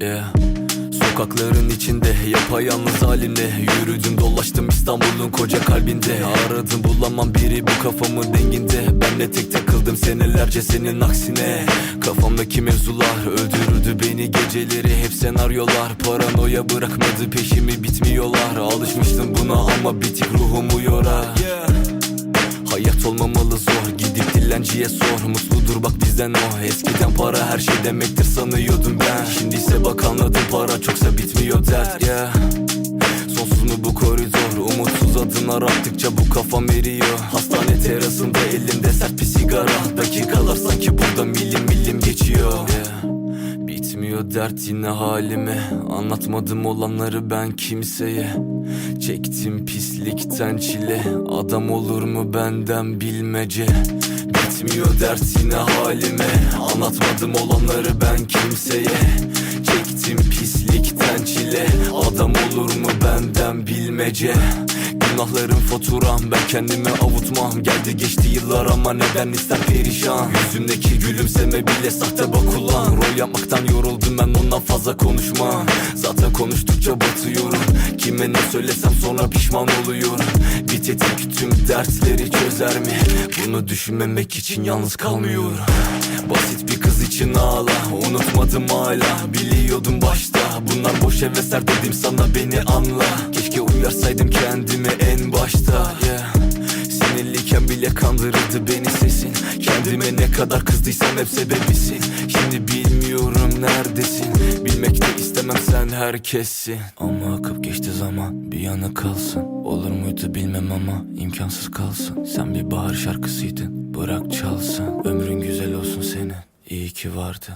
Yeah Sokakların içinde yapayalnız halimle Yürüdüm dolaştım İstanbul'un koca kalbinde. Aradım bulamam biri bu kafamın denginde. Ben de tek takıldım senelerce senin aksine. Kafamdaki mevzular öldürürdü beni geceleri. Hep senaryolar paranoya bırakmadı peşimi bitmiyorlar. Alışmıştım buna ama bitik ruhumu yorar. Hayat olmamalı zor Gidip dilenciye sor. Mutludur bak bizden o. Eskiden para her şey demektir sanıyordum ben bak para çoksa bitmiyor dert yeah. Sonsuz mu bu koridor? Umutsuz adımlar attıkça bu kafam eriyor. Hastane terasında elimde sert bir sigara. Dakikalar sanki burada milim milim geçiyor yeah. Bitmiyor dert yine halime. Anlatmadım olanları ben kimseye. Çektim pislikten çile. Adam olur mu benden bilmece? Bitmiyor dert yine halime. Anlatmadım olanları ben kimseye benden bilmece. Günahlarım faturam ben kendimi avutmam. Geldi geçti yıllar ama neden ister perişan? Yüzündeki gülümseme bile sahte bak ulan. Rol yapmaktan yoruldum ben ondan fazla konuşmam. Zaten konuştukça batıyorum. Kime ne söylesem sonra pişman oluyorum. Bir tetik tüm dertleri çözer mi? Bunu düşünmemek için yalnız kalmıyorum. Basit bir kız için ağla. Unutmadım hala. Biliyordum başta Bunlar boş hevesler dedim sana beni anla. Keşke uyarsaydım kendimi en başta yeah. Sinirliyken bile kandırırdı beni sesin. Kendime ne kadar kızdıysam hep sebebisin. Şimdi bilmiyorum neredesin. Bilmek de istemem sen herkessin. Ama akıp geçti zaman bir yana kalsın. Olur muydu bilmem ama imkansız kalsın. Sen bir bahar şarkısıydın bırak çalsın. Ömrün güzel olsun senin. İyi ki vardın